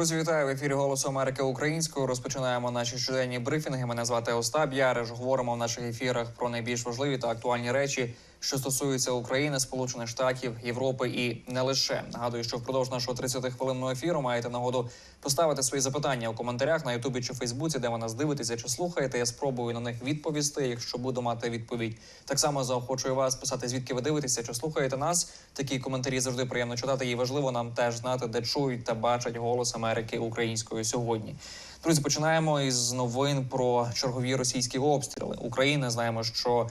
Друзі, вітаю в ефірі Голосу Америки українською. Розпочинаємо наші щоденні брифінги. Мене звати Остап Яриш. Говоримо в наших ефірах про найбільш важливі та актуальні речі, що стосуються України, Сполучених Штатів, Європи і не лише. Нагадую, що впродовж нашого 30 хвилинного ефіру маєте нагоду поставити свої запитання у коментарях на Ютубі чи Фейсбуці, де ви нас дивитеся чи слухаєте. Я спробую на них відповісти, якщо буду мати відповідь. Так само заохочую вас писати, звідки ви дивитеся чи слухаєте нас. Такі коментарі завжди приємно читати. І важливо нам теж знати, де чують та бачать голос Америки українською сьогодні. Друзі, починаємо із новин про чергові російські обстріли України. Знаємо, що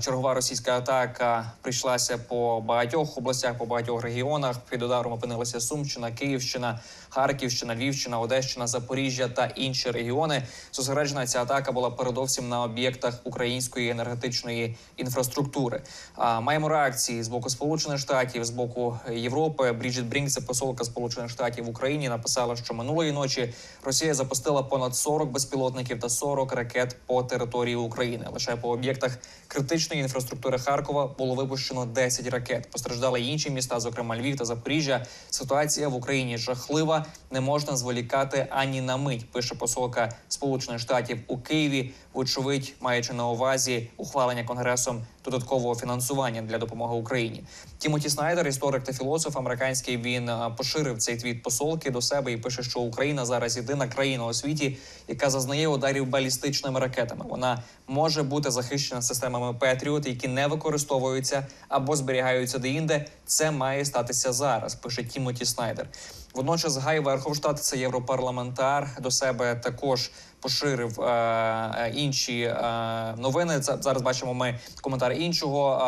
чергова російська атака прийшлася по багатьох областях, по багатьох регіонах. Під ударом опинилися Сумщина, Київщина, Харківщина, Львівщина, Одещина, Запоріжжя та інші регіони. Зосереджена ця атака була передовсім на об'єктах української енергетичної інфраструктури. Маємо реакції з боку Сполучених Штатів, з боку Європи. Бріджит Брінк, це посолка Сполучених Штатів в Україні, написала, що минулої ночі Росія запустила понад 40 безпілотників та 40 ракет по території України. Лише по об'єктах критичної інфраструктури Харкова було випущено 10 ракет. Постраждали інші міста, зокрема Львів та Запоріжжя. Ситуація в Україні жахлива. Не можна зволікати ані на мить. Пише посолка Сполучених Штатів у Києві. Вочевидь, маючи на увазі ухвалення конгресом додаткового фінансування для допомоги Україні. Тімоті Снайдер, історик та філософ американський, він поширив цей твіт посолки до себе і пише, що Україна зараз єдина країна у світі, яка зазнає ударів балістичними ракетами. Вона може бути захищена системами Петріот, які не використовуються або зберігаються деінде. Це має статися зараз. Пише Тімоті Снайдер. Водночас Гай Верховштадт, це європарламентар, до себе також поширив е, е, інші е, новини. Це зараз бачимо ми коментар іншого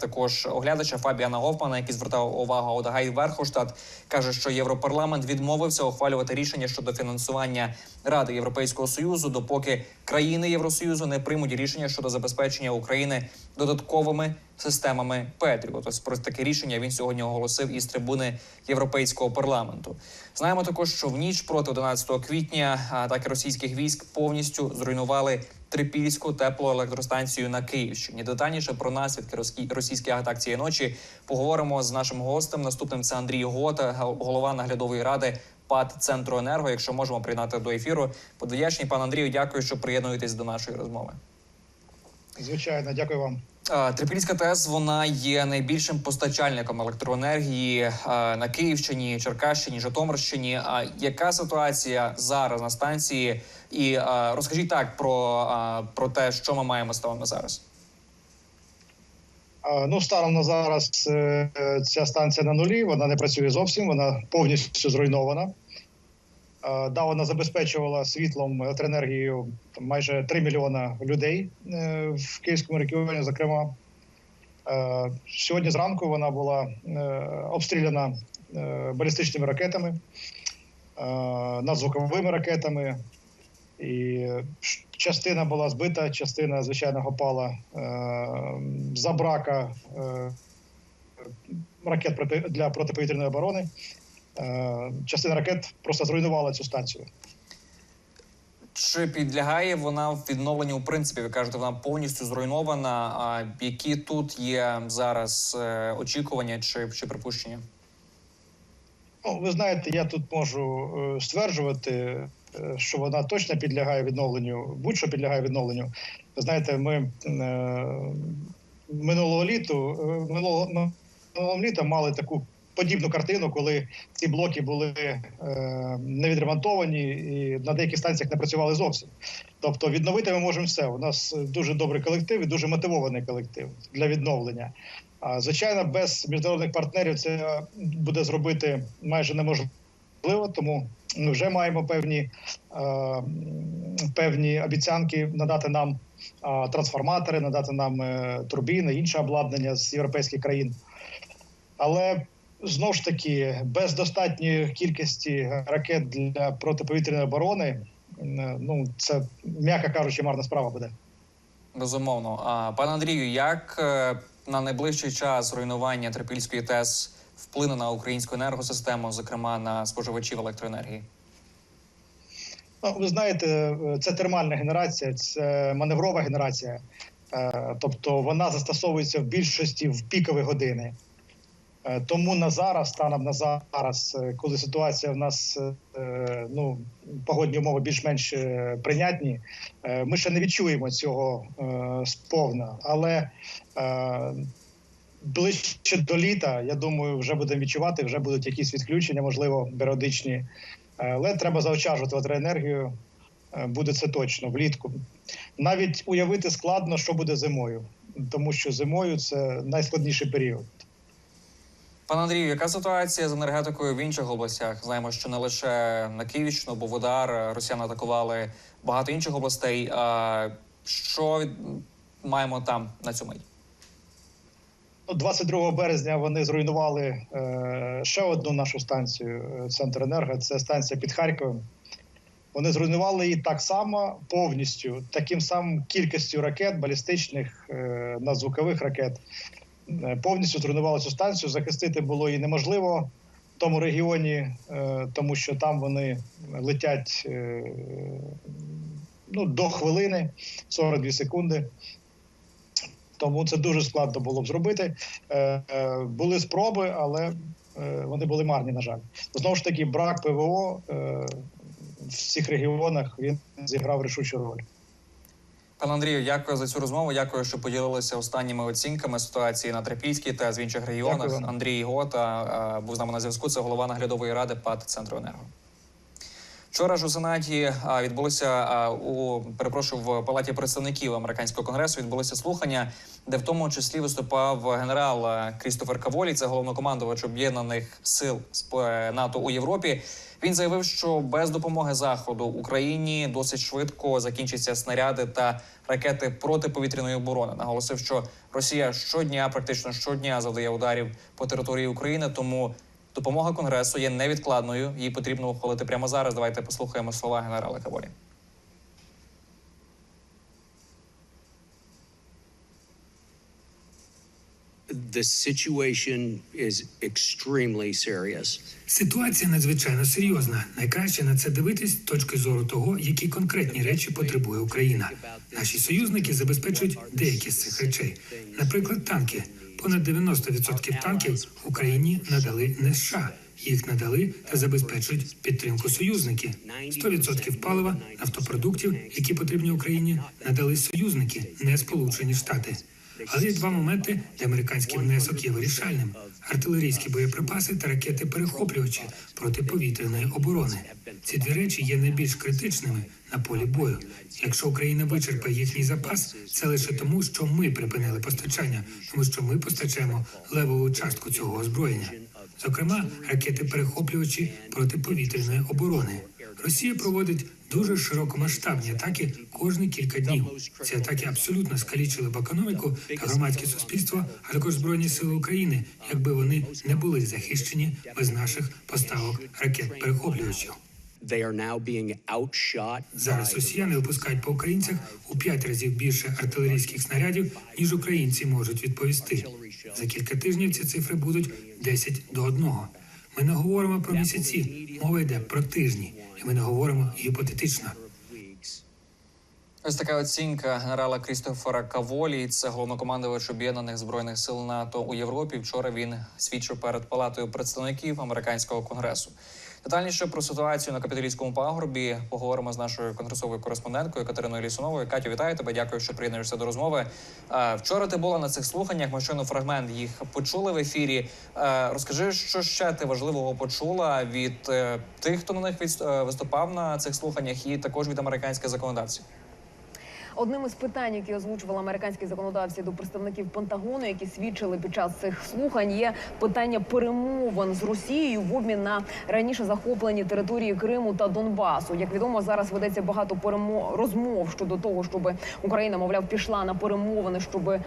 також оглядача Фабіана Гофмана, який звертав увагу от Гай Верховштадт, каже, що європарламент відмовився ухвалювати рішення щодо фінансування Ради Європейського союзу, допоки країни Євросоюзу не приймуть рішення щодо забезпечення України додатковими системами Петріот. Ось про таке рішення він сьогодні оголосив із трибуни Європейського парламенту. Знаємо також, що в ніч проти 11 квітня атаки російських військ повністю зруйнували Трипільську теплоелектростанцію на Київщині. Детальніше про наслідки російських атак цієї ночі поговоримо з нашим гостем. Наступним це Андрій Гота, голова наглядової ради ПАД Центру Енерго. Якщо можемо приєднати до ефіру, подвдячний пан Андрію. Дякую, що приєднуєтесь до нашої розмови. Звичайно, дякую вам. Трипільська ТЕС вона є найбільшим постачальником електроенергії е, на Київщині, Черкащині, Житомирщині. А яка ситуація зараз на станції? І е, розкажіть так про, е, про те, що ми маємо станом на зараз. Ну, станом на зараз ця станція на нулі, вона не працює зовсім, вона повністю зруйнована. А, Да, вона забезпечувала світлом електроенергією майже 3 мільйона людей е, в Київському регіоні, зокрема. Е, Сьогодні зранку вона була е, обстріляна е, балістичними ракетами, е, надзвуковими ракетами. І частина була збита, частина, звичайно, гопала е, за брака е, ракет для протиповітряної оборони. Е, частина ракет просто зруйнувала цю станцію. Чи підлягає вона відновленню? В принципі, ви кажете, вона повністю зруйнована. А які тут є зараз е, очікування чи, чи припущення? Ну, ви знаєте, я тут можу е, стверджувати, що вона точно підлягає відновленню, будь-що підлягає відновленню. Ви знаєте, ми минулого літу, минулого минулого літа мали таку подібну картину, коли ці блоки були е, не відремонтовані і на деяких станціях не працювали зовсім. Тобто відновити ми можемо все. У нас дуже добрий колектив і дуже мотивований колектив для відновлення. А звичайно, без міжнародних партнерів це буде зробити майже неможливо, тому ми вже маємо певні, е, певні обіцянки надати нам трансформатори, надати нам е, турбіни, інше обладнання з європейських країн. Але знову ж таки, без достатньої кількості ракет для протиповітряної оборони, е, ну це м'яко кажучи, марна справа буде. Безумовно. А пане Андрію, як е, на найближчий час руйнування Трипільської ТЕС вплине на українську енергосистему, зокрема на споживачів електроенергії? Ну, ви знаєте, е, це термальна генерація, це маневрова генерація. Тобто вона застосовується в більшості в пікові години. Е, Тому на зараз, станом на зараз, е, коли ситуація в нас е, ну погодні умови більш-менш прийнятні, ми ще не відчуємо цього сповна. Але ближче до літа, я думаю, вже будемо відчувати, вже будуть якісь відключення, можливо, періодичні. Але треба заощаджувати електроенергію. Буде це точно влітку. Навіть уявити складно, що буде зимою, тому що зимою це найскладніший період. Пане Андрію, яка ситуація з енергетикою в інших областях? Знаємо, що не лише на Київщину був удар, росіяни атакували багато інших областей. А що маємо там на цю мить? Ну, 22 березня вони зруйнували е, ще одну нашу станцію е, Центренерго. Це станція під Харковом. Вони зруйнували її так само повністю, таким самим кількістю ракет, балістичних е, надзвукових ракет. Е, повністю зруйнували цю станцію. Захистити було її неможливо в тому регіоні, е, тому що там вони летять е, ну, до хвилини 42 секунди. Тому це дуже складно було б зробити. Були спроби, але вони були марні, на жаль. Знову ж таки, брак ПВО в цих регіонах він зіграв рішучу роль. Пане Андрію, дякую за цю розмову. Дякую, що поділилися останніми оцінками ситуації на Трипільській та з інших регіонах. Дякую. Андрій Гота був з нами на зв'язку. Це голова наглядової ради ПАТ Центру енерго. Вчора ж у сенаті а, відбулося у перепрошую в палаті представників американського конгресу. Відбулися слухання, де в тому числі виступав генерал Крістофер Каволі, це головнокомандувач об'єднаних сил Сп- НАТО у Європі. Він заявив, що без допомоги заходу Україні досить швидко закінчаться снаряди та ракети протиповітряної оборони. Наголосив, що Росія щодня, практично щодня, завдає ударів по території України. Тому допомога конгресу є невідкладною. Її потрібно ухвалити прямо зараз. Давайте послухаємо слова генерала Каволі. The situation is extremely serious. Ситуація надзвичайно серйозна. Найкраще на це дивитись з точки зору того, які конкретні речі потребує Україна. Наші союзники забезпечують деякі з цих речей. Наприклад, танки. Понад 90% танків Україні надали не США. Їх надали та забезпечують підтримку союзники. 100% палива, нафтопродуктів, які потрібні Україні, надали союзники, не Сполучені Штати. Але є два моменти, де американський внесок є вирішальним: артилерійські боєприпаси та ракети перехоплювачі протиповітряної оборони. Ці дві речі є найбільш критичними на полі бою. Якщо Україна вичерпає їхній запас, це лише тому, що ми припинили постачання, тому що ми постачаємо левову частку цього озброєння. Зокрема, ракети перехоплювачі протиповітряної оборони. Росія проводить дуже широкомасштабні атаки кожні кілька днів. Ці атаки абсолютно скалічили б економіку та громадське суспільство, а також збройні сили України, якби вони не були захищені без наших поставок ракет outshot. Зараз росіяни випускають по українцях у п'ять разів більше артилерійських снарядів, ніж українці можуть відповісти. За кілька тижнів ці цифри будуть 10 до 1. Ми не говоримо про місяці, мова йде про тижні, і ми не говоримо гіпотетично. Ось така оцінка генерала Крістофера Каволі. Це головнокомандувач об'єднаних збройних сил НАТО у Європі. Вчора він свідчив перед палатою представників американського конгресу. Детальніше про ситуацію на капітолійському пагорбі поговоримо з нашою конгресовою кореспонденткою Катериною Лісуновою. Катю, вітаю тебе. Дякую, що приєднуєшся до розмови. Е, Вчора ти була на цих слуханнях. Ми щойно фрагмент їх почули в ефірі. Е, Розкажи, що ще ти важливого почула від е, тих, хто на них виступав на цих слуханнях, і також від американських законодавців. Одним із питань, які озвучували американські законодавці до представників Пентагону, які свідчили під час цих слухань, є питання перемовин з Росією в обмін на раніше захоплені території Криму та Донбасу. Як відомо, зараз ведеться багато перемо... розмов щодо того, щоб Україна, мовляв, пішла на перемовини, щоб е,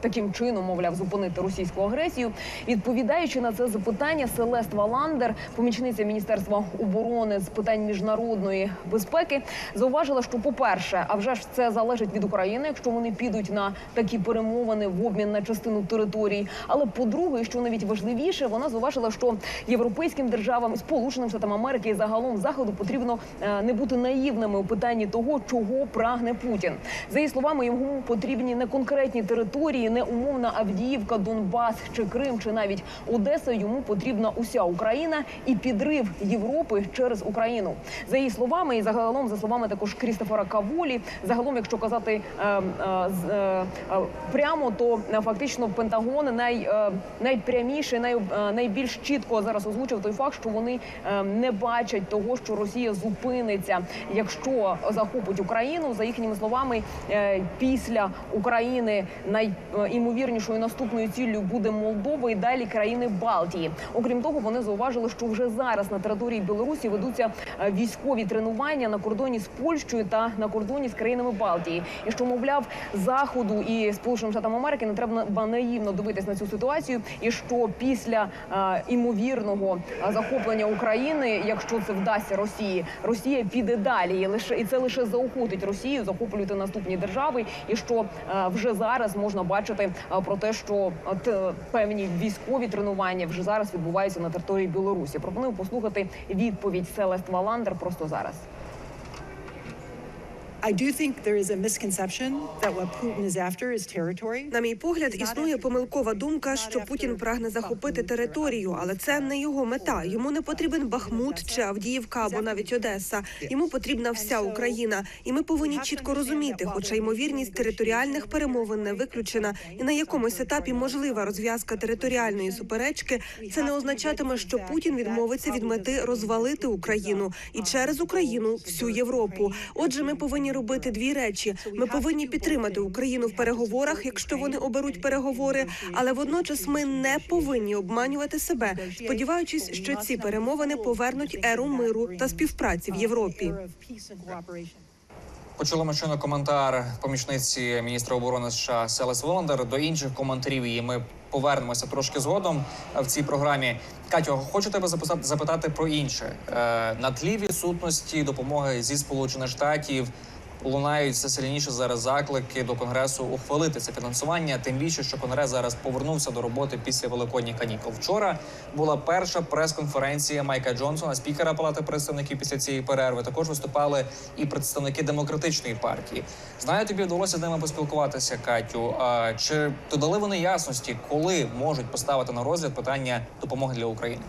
таким чином, мовляв, зупинити російську агресію. Відповідаючи на це запитання, Селест Валандер, помічниця міністерства оборони з питань міжнародної безпеки, зауважила, що, по перше, а вже ж це залежить залежить від України, якщо вони підуть на такі перемовини в обмін на частину територій. Але по-друге, що навіть важливіше, вона зауважила, що європейським державам, Сполученим Штатам Америки і загалом заходу потрібно е, не бути наївними у питанні того, чого прагне Путін. За її словами, йому потрібні не конкретні території, не умовна Авдіївка, Донбас чи Крим, чи навіть Одеса. Йому потрібна уся Україна і підрив Європи через Україну. За її словами, і загалом за словами також Крістофера Каволі, загалом, якщо казати е, е, е, прямо, то фактично Пентагон най, найпряміше, най, найбільш чітко зараз озвучив той факт, що вони не бачать того, що Росія зупиниться, якщо захопить Україну. За їхніми словами, після України найімовірнішою наступною ціллю буде Молдова і далі країни Балтії. Окрім того, вони зауважили, що вже зараз на території Білорусі ведуться військові тренування на кордоні з Польщею та на кордоні з країнами Балтії. І що мовляв заходу і Сполученим Штатам Америки не треба ба- наївно дивитись на цю ситуацію, і що після е, імовірного захоплення України, якщо це вдасться Росії, Росія піде далі, і лише і це лише заохотить Росію захоплювати наступні держави, і що е, вже зараз можна бачити е, про те, що т- певні військові тренування вже зараз відбуваються на території Білорусі. Пропоную послухати відповідь Селест Валандер просто зараз. I do think there. На мій погляд, існує помилкова думка, що Путін прагне захопити територію, але це не його мета. Йому не потрібен Бахмут чи Авдіївка або навіть Одеса. Йому потрібна вся Україна, і ми повинні чітко розуміти, хоча ймовірність територіальних перемовин не виключена, і на якомусь етапі можлива розв'язка територіальної суперечки. Це не означатиме, що Путін відмовиться від мети розвалити Україну і через Україну всю Європу. Отже, ми повинні робити дві речі: ми повинні підтримати Україну в переговорах, якщо вони оберуть переговори, але водночас ми не повинні обманювати себе, сподіваючись, що ці перемовини повернуть еру миру та співпраці в Європі. Почули ми щойно коментар помічниці міністра оборони США Селес Воландер. До інших коментарів її ми повернемося трошки згодом в цій програмі. Катю, хочу тебе запитати про інше Е, на тлі відсутності допомоги зі сполучених штатів. Лунають все сильніше зараз заклики до конгресу ухвалити це фінансування. Тим більше, що конгрес зараз повернувся до роботи після великодніх канікул. Вчора була перша прес-конференція Майка Джонсона, спікера Палати представників після цієї перерви. Також виступали і представники демократичної партії. Знаю, тобі вдалося з ними поспілкуватися, Катю. А чи додали вони ясності, коли можуть поставити на розгляд питання допомоги для України?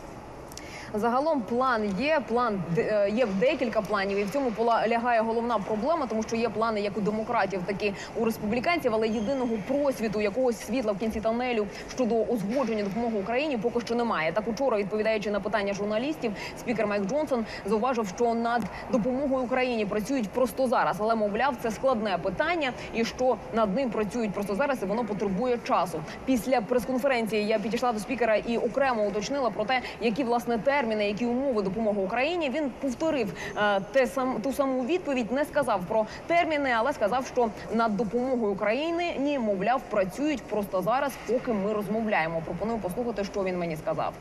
Загалом план є. План е, є декілька планів, і в цьому лягає головна проблема, тому що є плани як у демократів, так і у республіканців, але єдиного просвіту, якогось світла в кінці тонелю щодо узгодження допомоги Україні поки що немає. Так учора, відповідаючи на питання журналістів, спікер Майк Джонсон зауважив, що над допомогою Україні працюють просто зараз, але мовляв, це складне питання, і що над ним працюють просто зараз, і воно потребує часу. Після прес-конференції я підійшла до спікера і окремо уточнила про те, які власне терміни, які умови допомоги Україні. Він повторив е, те сам ту саму відповідь, не сказав про терміни, але сказав, що над допомогою України ні, мовляв, працюють просто зараз, поки ми розмовляємо. Пропоную послухати, що він мені сказав.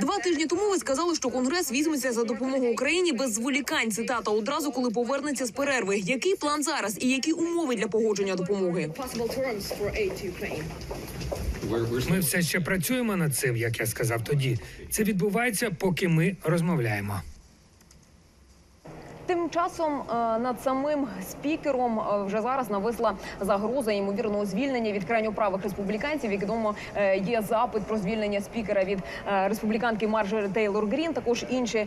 Два тижні тому ви сказали, що конгрес візьметься за допомогу Україні без зволікань. Цитата одразу, коли повернеться з перерви. Який план зараз і які умови для погодження допомоги? Ми все ще працюємо над цим, як я сказав тоді. Це відбувається, поки ми розмовляємо. Тим часом е, над самим спікером е, вже зараз нависла загроза ймовірного звільнення від крайньоправих республіканців. Як відомо, е, є запит про звільнення спікера від республіканки Марджори Тейлор Грін. Також інші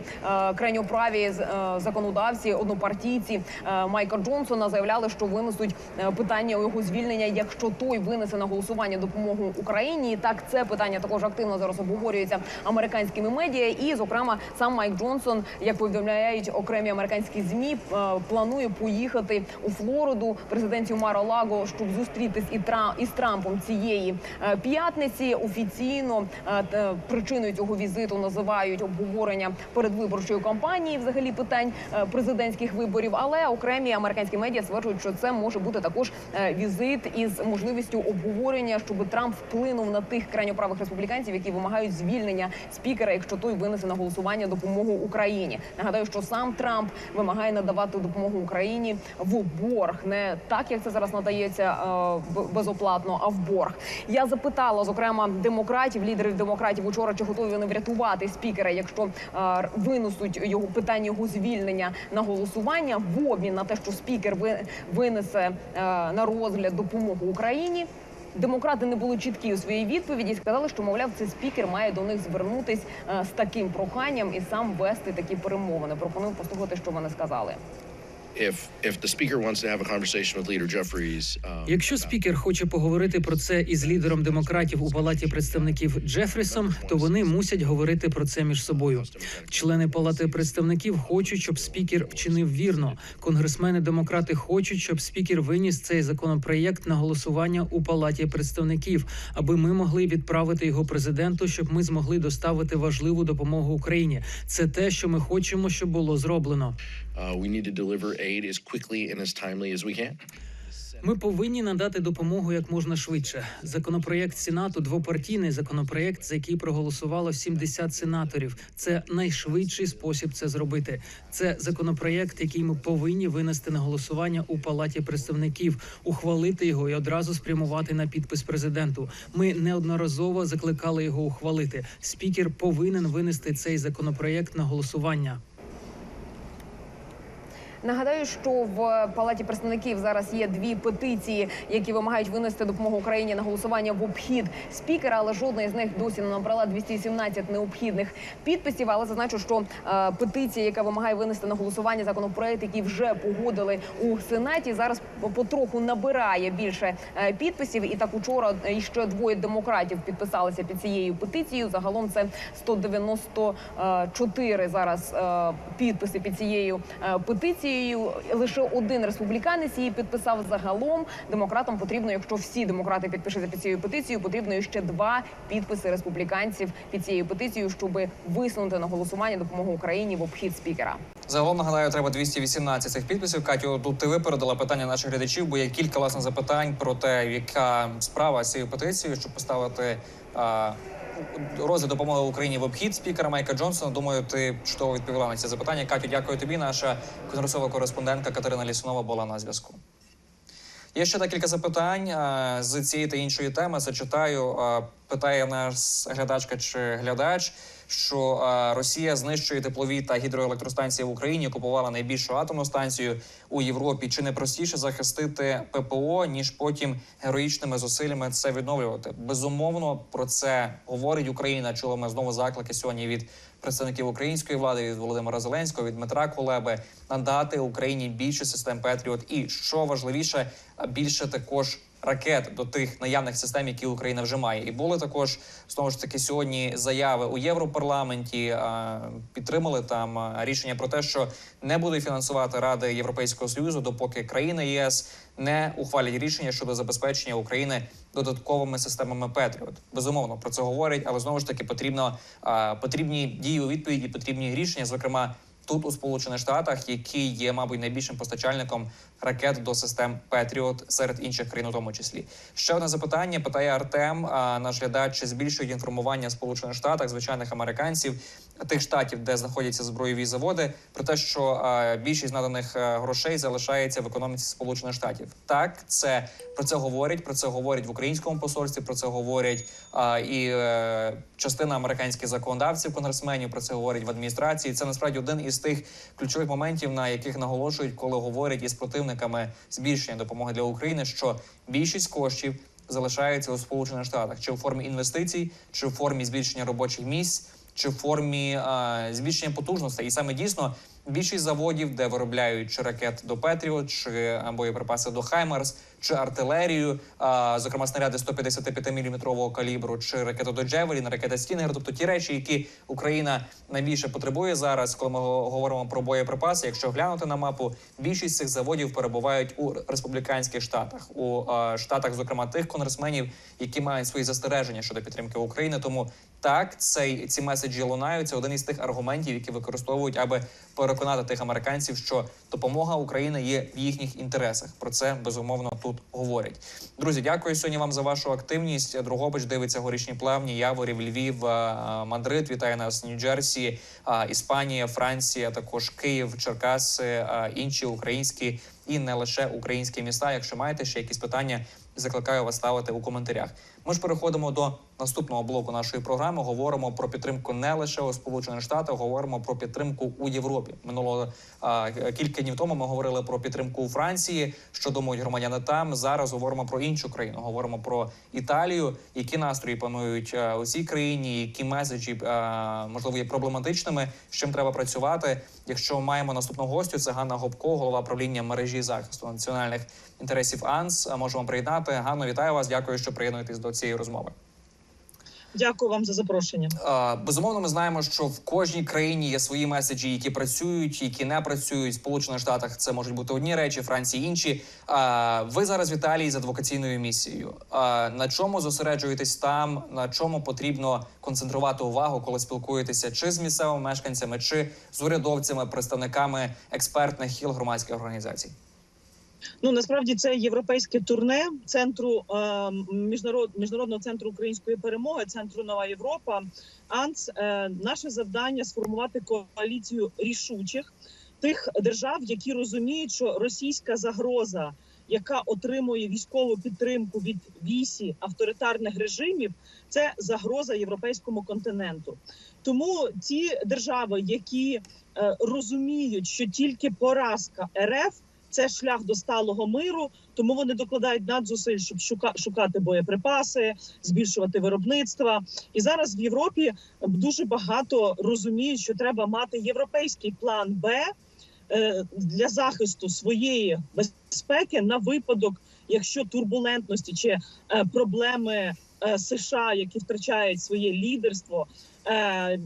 крайньоправі з- е, законодавці, однопартійці Майка Джонсона заявляли, що винесуть питання його звільнення, якщо той винесе на голосування допомогу Україні. Так, це питання також активно зараз обговорюється американськими медіа. І, зокрема, сам Майк Джонсон, як повідомляють окремі американські змі, е, планує поїхати у Флориду, президенцію Маро Лаго, щоб зустрітись і із Трампом цієї е, п'ятниці. Офіційно е, причиною цього візиту називають обговорення передвиборчої кампанії, взагалі питань президентських виборів. Але окремі американські медіа стверджують, що це може бути також візит із можливістю обговорення, щоб Трамп вплинув на тих крайньоправих республіканців, які вимагають звільнення спікера, якщо той винесе на голосування допомогу Україні. Нагадаю, що сам Трамп вимагає надавати допомогу Україні в борг, не так як це зараз надається е, безоплатно, а в борг. Я запитала зокрема демократів, лідерів демократів учора, чи готові вони врятувати спікера, якщо е, винесуть його питання його звільнення на голосування в обмін на те, що спікер винесе е, на розгляд допомогу Україні. Демократи не були чіткі у своїй відповіді. Сказали, що мовляв, цей спікер має до них звернутись е, з таким проханням і сам вести такі перемовини. Пропоную послухати, що вони сказали. Якщо спікер хоче поговорити про це із лідером демократів у палаті представників Джефрісом, то вони мусять говорити про це між собою. Члени палати представників хочуть, щоб спікер вчинив вірно. Конгресмени демократи хочуть, щоб спікер виніс цей законопроєкт на голосування у палаті представників, аби ми могли відправити його президенту, щоб ми змогли доставити важливу допомогу Україні. Це те, що ми хочемо, щоб було зроблено. uh, we need to deliver aid as quickly and as timely as we can. Ми повинні надати допомогу як можна швидше. Законопроєкт Сенату двопартійний законопроєкт, за який проголосувало 70 сенаторів. Це найшвидший спосіб це зробити. Це законопроєкт, який ми повинні винести на голосування у палаті представників, ухвалити його і одразу спрямувати на підпис президенту. Ми неодноразово закликали його ухвалити. Спікер повинен винести цей законопроєкт на голосування. Нагадаю, що в палаті представників зараз є дві петиції, які вимагають винести допомогу Україні на голосування в обхід спікера, але жодна із них досі не набрала 217 необхідних підписів. Але зазначу, що е, петиція, яка вимагає винести на голосування законопроект, який вже погодили у сенаті, зараз потроху набирає більше е, підписів. І так учора е, ще двоє демократів підписалися під цією петицією. Загалом це 194 зараз е, підписи під цією е, петицією. Лише один республіканець її підписав. Загалом демократам потрібно, якщо всі демократи підпишуться під цією петицією, потрібно ще два підписи республіканців під цією петицією, щоб висунути на голосування допомогу Україні в обхід спікера. Загалом нагадаю, треба 218 цих підписів. Катю, тут ти випередила питання наших глядачів, бо є кілька власне запитань про те, яка справа з цією петицією, щоб поставити розгляд допомоги Україні в обхід спікера Майка Джонсона. Думаю, ти чудово відповіла на це запитання. Катю, дякую тобі. Наша конгресова кореспондентка Катерина Лісунова була на зв'язку. Є ще декілька запитань з цієї та іншої теми. Зачитаю. Питає нас глядачка чи глядач, що Росія знищує теплові та гідроелектростанції в Україні, купувала найбільшу атомну станцію у Європі. Чи не простіше захистити ППО ніж потім героїчними зусиллями це відновлювати? Безумовно, про це говорить Україна. Чули ми знову заклики сьогодні від представників української влади від Володимира Зеленського, від Дмитра Кулеби надати Україні більше систем Петріот, і що важливіше, більше також. Ракет до тих наявних систем, які Україна вже має, і були також знову ж таки сьогодні заяви у Європарламенті. Підтримали там рішення про те, що не будуть фінансувати Ради Європейського союзу, допоки країни ЄС не ухвалять рішення щодо забезпечення України додатковими системами Петріот. Безумовно про це говорять, але знову ж таки потрібно потрібні дії у відповіді, потрібні рішення, зокрема. Тут у Сполучених Штатах, які є, мабуть, найбільшим постачальником ракет до систем Петріот серед інших країн, у тому числі. Ще одне запитання питає Артем. Наш глядач чи збільшують інформування Сполучених Штатах, звичайних американців, тих штатів, де знаходяться збройові заводи, про те, що більшість наданих грошей залишається в економіці Сполучених Штатів. Так, це про це говорять. Про це говорять в українському посольстві. Про це говорять і е, частина американських законодавців, конгресменів. Про це говорять в адміністрації. Це насправді один із тих ключових моментів, на яких наголошують, коли говорять із противниками збільшення допомоги для України, що більшість коштів залишається у Сполучених Штатах, чи в формі інвестицій, чи в формі збільшення робочих місць, чи в формі а, збільшення потужностей. І саме дійсно більшість заводів, де виробляють чи ракет до Петріот, чи боєприпаси до Хаймарс, чи артилерію, зокрема снаряди 155 мм калібру, чи ракети до Джевелін, ракети Стінгер, тобто ті речі, які Україна найбільше потребує зараз, коли ми говоримо про боєприпаси. Якщо глянути на мапу, більшість цих заводів перебувають у республіканських штатах, у штатах, зокрема тих конгресменів, які мають свої застереження щодо підтримки України. Тому так, цей ці меседжі лунають. Це один із тих аргументів, які використовують, аби переконати тих американців, що допомога України є в їхніх інтересах. Про це безумовно тут говорять. Друзі, дякую сьогодні вам за вашу активність. Другобич дивиться горішні плавні, Яворів, Львів, е, Мадрид. Вітає нас Нью-Джерсі, е, Іспанія, Франція, також Київ, Черкаси, е, інші українські і не лише українські міста. Якщо маєте ще якісь питання, закликаю вас ставити у коментарях. Ми ж переходимо до наступного блоку нашої програми. Говоримо про підтримку не лише у Сполучених Штатах, говоримо про підтримку у Європі. Минулого а, кілька днів тому ми говорили про підтримку у Франції, що думають громадяни там. Зараз говоримо про іншу країну. Говоримо про Італію. Які настрої панують а, у цій країні, які меседжі а, можливо є проблематичними. З чим треба працювати? Якщо маємо наступного гостю, це Ганна Гопко, голова правління мережі захисту національних інтересів АНС. Можемо приєднати. Ганно, вітаю вас. Дякую, що приєднуєтесь до цієї розмови. Дякую вам за запрошення. Безумовно, ми знаємо, що в кожній країні є свої меседжі, які працюють, які не працюють. В Сполучених Штатах це можуть бути одні речі, Франції інші. Ви зараз в Італії з адвокаційною місією. На чому зосереджуєтесь там? На чому потрібно концентрувати увагу, коли спілкуєтеся чи з місцевими мешканцями, чи з урядовцями, представниками експертних хіл громадських організацій? Ну насправді це європейське турне центру е, міжнарод, міжнародного центру української перемоги, центру Нова Європа. АНЦ е, наше завдання сформувати коаліцію рішучих тих держав, які розуміють, що російська загроза, яка отримує військову підтримку від вісі авторитарних режимів, це загроза європейському континенту. Тому ті держави, які е, розуміють, що тільки поразка РФ це шлях до сталого миру, тому вони докладають надзусиль, щоб шука, шукати боєприпаси, збільшувати виробництва. І зараз в Європі дуже багато розуміють, що треба мати європейський план Б е, для захисту своєї безпеки на випадок, якщо турбулентності чи е, проблеми е, США, які втрачають своє лідерство, е,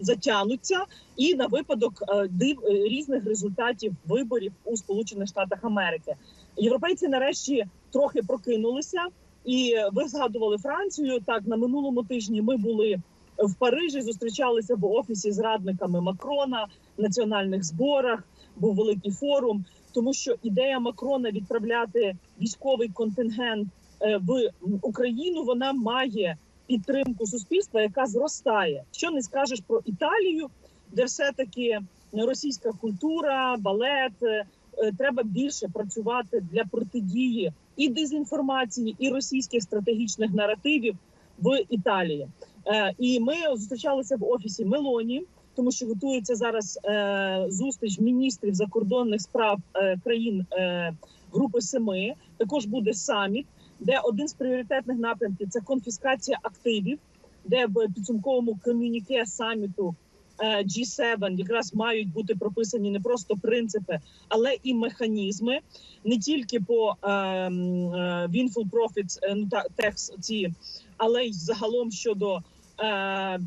затягнуться, і на випадок е, див е, різних результатів виборів у Сполучених Штатах Америки. Європейці нарешті трохи прокинулися, і ви згадували Францію. Так на минулому тижні ми були в Парижі, зустрічалися в офісі з радниками Макрона, національних зборах. Був великий форум, тому що ідея Макрона відправляти військовий контингент е, в Україну вона має підтримку суспільства, яка зростає. Що не скажеш про Італію, де все таки російська культура, балет. е, е, Треба більше працювати для протидії і дезінформації, і російських стратегічних наративів в Італії. Е, І ми зустрічалися в офісі Мелоні, тому що готується зараз е, зустріч міністрів закордонних справ е, країн е, групи Семи. Також буде саміт, де один з пріоритетних напрямків це конфіскація активів, де в підсумковому ком'юніке саміту е, G7 якраз мають бути прописані не просто принципи, але і механізми, не тільки по е, е, Windfall Profits, ну tax ці, але й загалом щодо. е,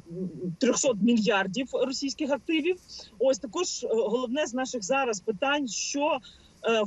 300 мільярдів російських активів. Ось також головне з наших зараз питань, що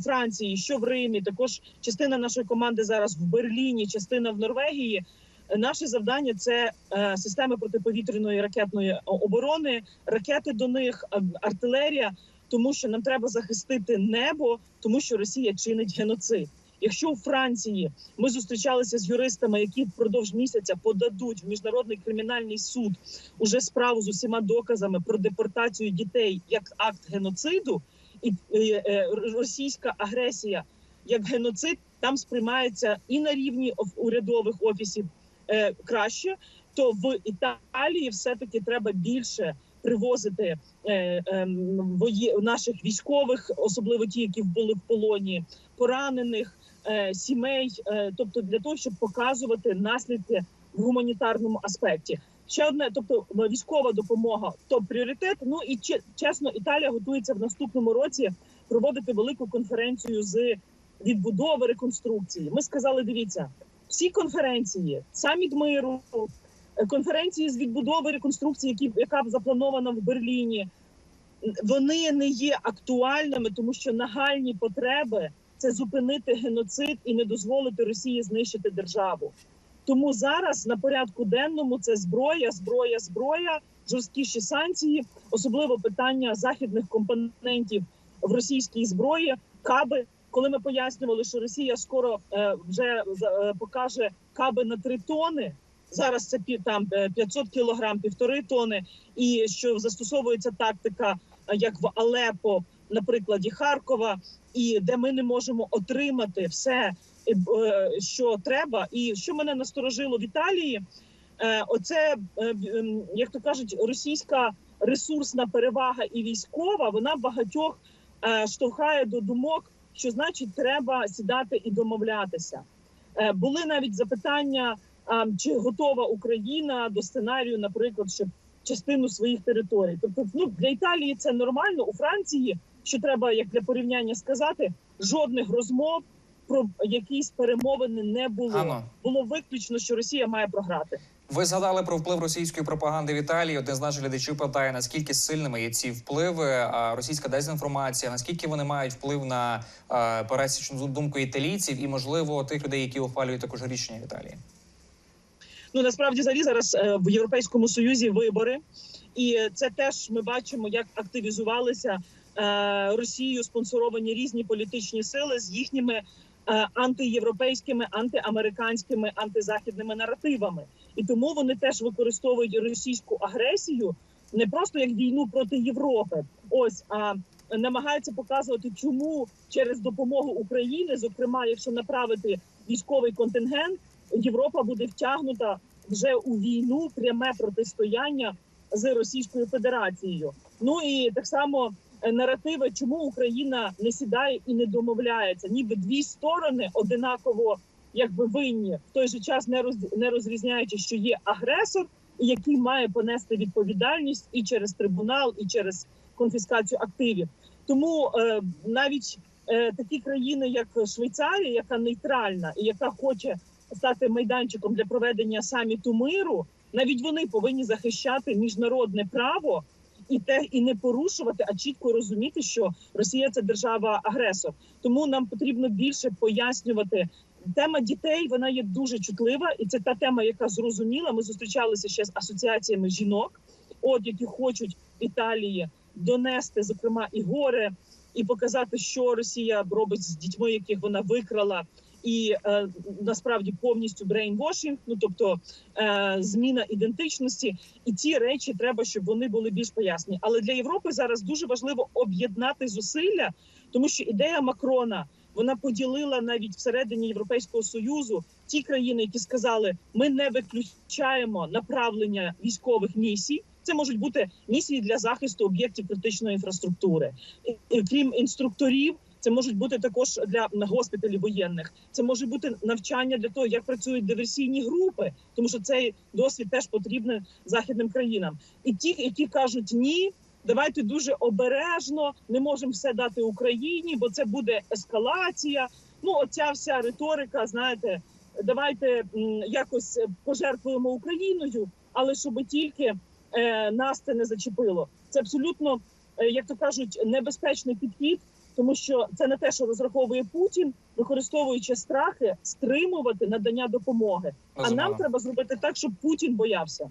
Франції, що в Римі, також частина нашої команди зараз в Берліні, частина в Норвегії. Е, Наше завдання це е, системи протиповітряної ракетної оборони, ракети до них, е, артилерія, тому що нам треба захистити небо, тому що Росія чинить геноцид. Якщо у Франції ми зустрічалися з юристами, які впродовж місяця подадуть в міжнародний кримінальний суд уже справу з усіма доказами про депортацію дітей як акт геноциду, і е, е, російська агресія як геноцид там сприймається і на рівні урядових офісів е, краще, то в Італії все таки треба більше привозити е, ем, наших військових, особливо ті, які були в полоні, поранених сімей, тобто для того, щоб показувати наслідки в гуманітарному аспекті. Ще одне, тобто військова допомога топ пріоритет. Ну і че- чесно, Італія готується в наступному році проводити велику конференцію з відбудови реконструкції. Ми сказали: дивіться, всі конференції, саміт миру, е, конференції з відбудови реконструкції, які яка запланована в Берліні. Вони не є актуальними, тому що нагальні потреби це зупинити геноцид і не дозволити Росії знищити державу. Тому зараз на порядку денному це зброя, зброя, зброя жорсткіші санкції, особливо питання західних компонентів в російській зброї, каби. Коли ми пояснювали, що Росія скоро е, вже е, покаже каби на 3 тони, зараз це там е, 500 кілограм, півтори тони, і що застосовується тактика, е, як в Алепо, на прикладі Харкова, і де ми не можемо отримати все, е, е, що треба. І що мене насторожило в Італії, е, оце е, як то кажуть, російська ресурсна перевага і військова, вона багатьох е, штовхає до думок, що значить треба сідати і домовлятися. Е, Були навіть запитання, чи готова Україна до сценарію, наприклад, щоб частину своїх територій. Тобто, ну для Італії це нормально. У Франції, що треба як для порівняння сказати, жодних розмов про якісь перемовини не було. Анно. Було виключно, що Росія має програти. Ви згадали про вплив російської пропаганди в Італії. Один з наших глядачів питає, наскільки сильними є ці впливи, а російська дезінформація, наскільки вони мають вплив на е, пересічну думку італійців і, можливо, тих людей, які ухвалюють також рішення в Італії. Ну насправді взагалі зараз е, в Європейському Союзі вибори, і це теж ми бачимо, як активізувалися е, Росією спонсоровані різні політичні сили з їхніми антиєвропейськими, антиамериканськими, антизахідними наративами. І тому вони теж використовують російську агресію не просто як війну проти Європи, ось а намагаються показувати, чому через допомогу України, зокрема, якщо направити військовий контингент. Європа буде втягнута вже у війну пряме протистояння з Російською Федерацією. Ну і так само е, наративи, чому Україна не сідає і не домовляється, ніби дві сторони одинаково якби винні, в той же час не роз не розрізняючи, що є агресор, який має понести відповідальність і через трибунал, і через конфіскацію активів. Тому е, навіть е, такі країни, як Швейцарія, яка нейтральна і яка хоче стати майданчиком для проведення саміту миру, навіть вони повинні захищати міжнародне право і те і не порушувати, а чітко розуміти, що Росія це держава-агресор. Тому нам потрібно більше пояснювати. Тема дітей вона є дуже чутлива, і це та тема, яка зрозуміла. Ми зустрічалися ще з асоціаціями жінок, от які хочуть Італії донести, зокрема, і горе, і показати, що Росія робить з дітьми, яких вона викрала, і е, насправді повністю брейнвошінг, ну тобто е, зміна ідентичності, і ці речі треба, щоб вони були більш пояснені. Але для Європи зараз дуже важливо об'єднати зусилля, тому що ідея Макрона вона поділила навіть всередині Європейського союзу ті країни, які сказали, ми не виключаємо направлення військових місій. Це можуть бути місії для захисту об'єктів критичної інфраструктури, крім інструкторів. Це можуть бути також для госпіталів воєнних. Це може бути навчання для того, як працюють диверсійні групи, тому що цей досвід теж потрібен західним країнам. І ті, які кажуть ні, давайте дуже обережно, не можемо все дати Україні, бо це буде ескалація. Ну, оця вся риторика, знаєте, давайте якось пожертвуємо Україною, але щоб тільки е, нас це не зачепило. Це абсолютно, е, як то кажуть, небезпечний підхід, тому що це не те, що розраховує Путін, використовуючи страхи, стримувати надання допомоги. А нам треба зробити так, щоб Путін боявся.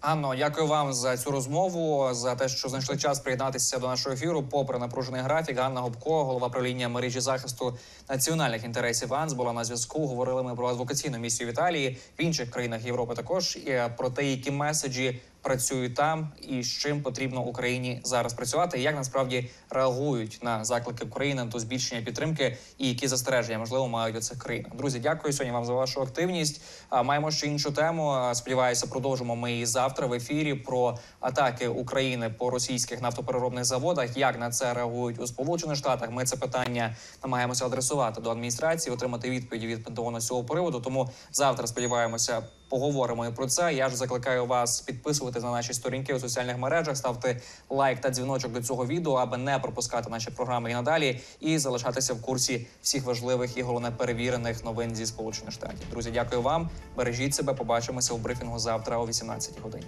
Анно, дякую вам за цю розмову, за те, що знайшли час приєднатися до нашого ефіру. Попри напружений графік, Ганна Губко, голова правління мережі захисту національних інтересів АНС, була на зв'язку. Говорили ми про адвокаційну місію в Італії в інших країнах Європи. Також і про те, які меседжі працюють там, і з чим потрібно Україні зараз працювати, і як насправді реагують на заклики України до збільшення підтримки, і які застереження можливо мають у цих країнах. Друзі, дякую сьогодні вам за вашу активність. Маємо ще іншу тему. Сподіваюся, продовжимо ми її завтра в ефірі про атаки України по російських нафтопереробних заводах. Як на це реагують у Сполучених Штатах? Ми це питання намагаємося адресувати до адміністрації, отримати відповіді від Пентагону з цього приводу. Тому завтра сподіваємося. Поговоримо і про це. Я ж закликаю вас підписуватись на наші сторінки у соціальних мережах, ставте лайк та дзвіночок до цього відео, аби не пропускати наші програми і надалі, і залишатися в курсі всіх важливих і головне перевірених новин зі сполучених штатів. Друзі, дякую вам. Бережіть себе. Побачимося у брифінгу завтра о 18 годині.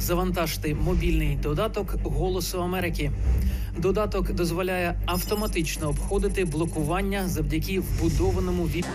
Завантажте мобільний додаток Голосу Америки. Додаток дозволяє автоматично обходити блокування завдяки вбудованому від.